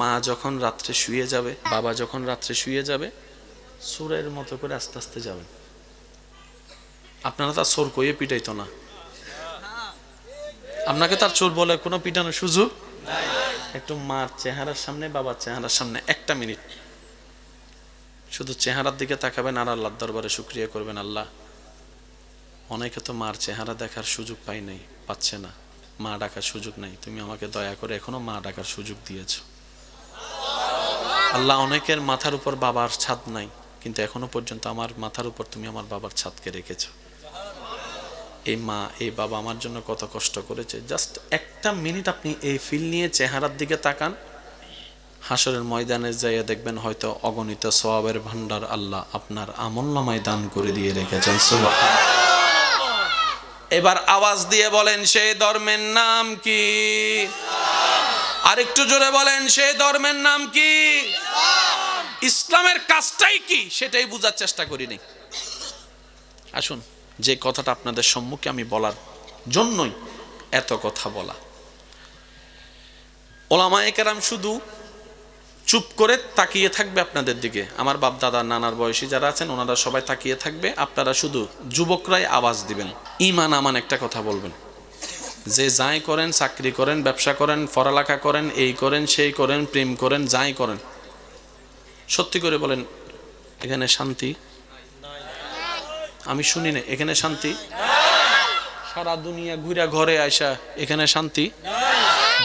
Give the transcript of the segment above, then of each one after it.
মা যখন রাত্রে শুয়ে যাবে, বাবা যখন রাত্রে শুয়ে যাবে, সুরের মতো করে আস্তে আস্তে যাবেন আপনারা তার সোর কইয়ে পিটাইতো না। আপনাকে তার চোর বলে কোনো পিটানোর সুযোগ? একটু মার চেহারার সামনে, বাবার চেহারার সামনে একটা মিনিট। শুধু চেহারার দিকে তাকাবেন আর আল্লাহর দরবারে শুক্রিয়া করবেন আল্লাহ। অনেকে তো মার চেহারা দেখার সুযোগ পাই নাই, পাচ্ছে না। মা ডাকার সুযোগ নাই। তুমি আমাকে দয়া করে এখনও মা ডাকার সুযোগ দিয়েছ। আল্লাহ অনেকের মাথার উপর বাবার ছাদ নাই, কিন্তু এখনও পর্যন্ত আমার মাথার উপর তুমি আমার বাবার ছাদকে রেখেছো। এই মা, এই বাবা আমার জন্য কত কষ্ট করেছে। জাস্ট একটা মিনিট আপনি এই ফিল নিয়ে চেহারার দিকে তাকান। হাসরের ময়দানে যাইয়া দেখবেন হয়তো অগণিত সোয়াবের ভান্ডার আল্লাহ আপনার আমল নামায় দান করে দিয়ে রেখেছেন। এবার আওয়াজ দিয়ে বলেন, সেই ধর্মের নাম কি? আরেকটু জোরে বলেন সেই ধর্মের নাম কি? ইসলামের কাজটাই কি? সেটাই বোঝার চেষ্টা করিনি আসুন, যে কথাটা আপনাদের সম্মুখে আমি বলার জন্যই এত কথা বলা। ওলামা একরাম শুধু চুপ করে তাকিয়ে থাকবে আপনাদের দিকে। আমার বাপ দাদা নানার বয়সী যারা আছেন, ওনারা সবাই তাকিয়ে থাকবে। আপনারা শুধু যুবকরাই আওয়াজ দিবেন। ইমান আমান একটা কথা বলবেন। যে যাই করেন, চাকরি করেন, ব্যবসা করেন, পড়ালেখা করেন, এই করেন, সেই করেন, প্রেম করেন, যাই করেন। সত্যি করে বলেন, এখানে শান্তি? আমি শুনি না, এখানে শান্তি? সারা দুনিয়া ঘুরা ঘরে আসা এখানে শান্তি?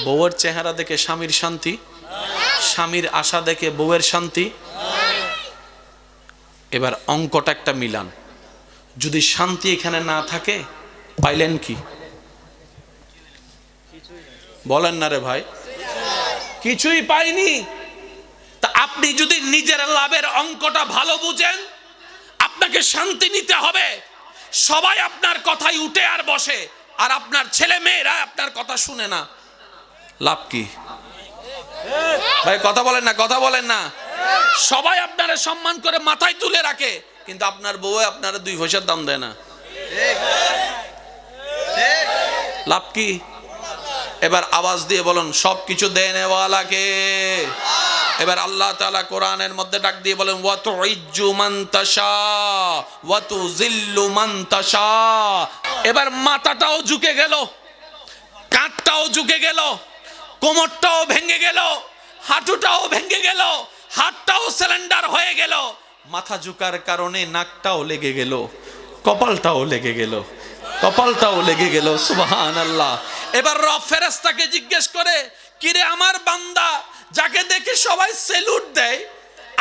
বউয়ের চেহারা দেখে স্বামীর শান্তি? স্বামীর আশা দেখে বউয়ের শান্তি? এবার অঙ্কটা একটা মিলান। যদি শান্তি এখানে না থাকে, পাইলেন কি? বলেন না রে ভাই। কিছুই পাইনি। তা আপনি যদি নিজের লাভের অঙ্কটা ভালো বুঝেন, আপনাকে শান্তি নিতে হবে। সবাই আপনার কথাই উঠে আর বসে, আর আপনার ছেলে মেয়েরা আপনার কথা শুনে না। লাভ কি? ভাই, কথা বলেন না, কথা বলেন না। সবাই আপনারা সম্মান করে মাথায় তুলে রাখে, কিন্তু আপনার বউ আপনারা দুই পয়সার দাম দেয় না। লাভ কি? এবার আওয়াজ দিয়ে বলুন সব কিছু দেয় নেওয়ালাকে এবার আল্লাহ তাআলা কোরআনের মধ্যে ডাক দিয়ে বলেন জিল্লু এবার মাথাটাও ঝুঁকে গেল, কাঁধটাও ঝুঁকে গেল, কোমরটাও ভেঙে গেল, হাঁটুটাও ভেঙে গেল, হাতটাও সিলিন্ডার হয়ে গেল। মাথা ঝুকার কারণে নাকটাও লেগে গেল, কপালটাও লেগে গেল। কপালটাও লেগে গেল সুবহান আল্লাহ এবার রব ফেরেস্তাকে জিজ্ঞেস করে, কিরে আমার বান্দা, যাকে দেখে সবাই সেলুট দেয়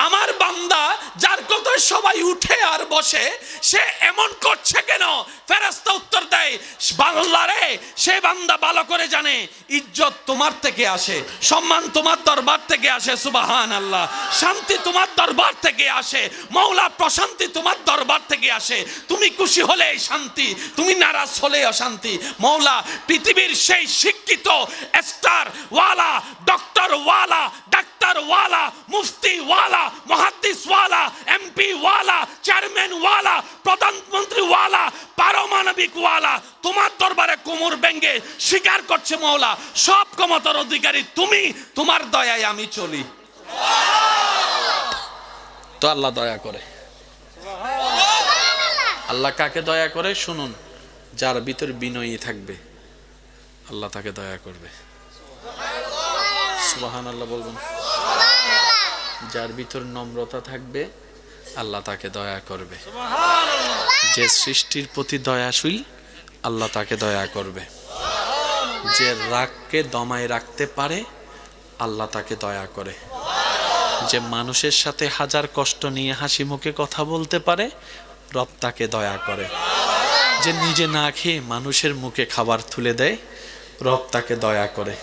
আমার বান্দা যার কত সবাই উঠে আর বসে, সে এমন করছে কেন? ফেরেস্তা উত্তর দেয় বাংলা রে, সে বান্দা ভালো করে জানে, ইজ্জত তোমার থেকে আসে, সম্মান তোমার দরবার থেকে আসে সুবাহান আল্লাহ শান্তি তোমার দরবার থেকে আসে মৌলা প্রশান্তি তোমার দরবার থেকে আসে। তুমি খুশি হলে শান্তি, তুমি নারাজ হলে অশান্তি। মৌলা পৃথিবীর সেই শিক্ষিত স্টার ওয়ালা ডক্টর ওয়ালা ডাক্তার ওয়ালা মুফতি ওয়ালা মহাদ্দিস ওয়ালা এমপি ওয়ালা চেয়ারম্যান ওয়ালা প্রধানমন্ত্রী ওয়ালা পারমাণবিক ওয়ালা তোমার দরবারে কোমর ব্যঙ্গে স্বীকার করছে মৌলা সব ক্ষমতার অধিকারী তুমি, তোমার দয়ায় আমি চলি। তো আল্লাহ দয়া করে। আল্লাহ কাকে দয়া করে? শুনুন, যার ভিতর বিনয়ী থাকবে, আল্লাহ তাকে দয়া করবে। সুবাহান আল্লাহ বলবেন। যার ভিতর নম্রতা থাকবে আল্লাহ তাকে দয়া করবে। যে সৃষ্টির প্রতি দয়াশীল আল্লাহ তাকে দয়া করবে। যে রাগকে দমায় রাখতে পারে আল্লাহ তাকে দয়া করে। যে মানুষের সাথে হাজার কষ্ট নিয়ে হাসি মুখে কথা বলতে পারে রব তাকে দয়া করে। যে নিজে না খেয়ে মানুষের মুখে খাবার তুলে দেয় রব তাকে দয়া করে।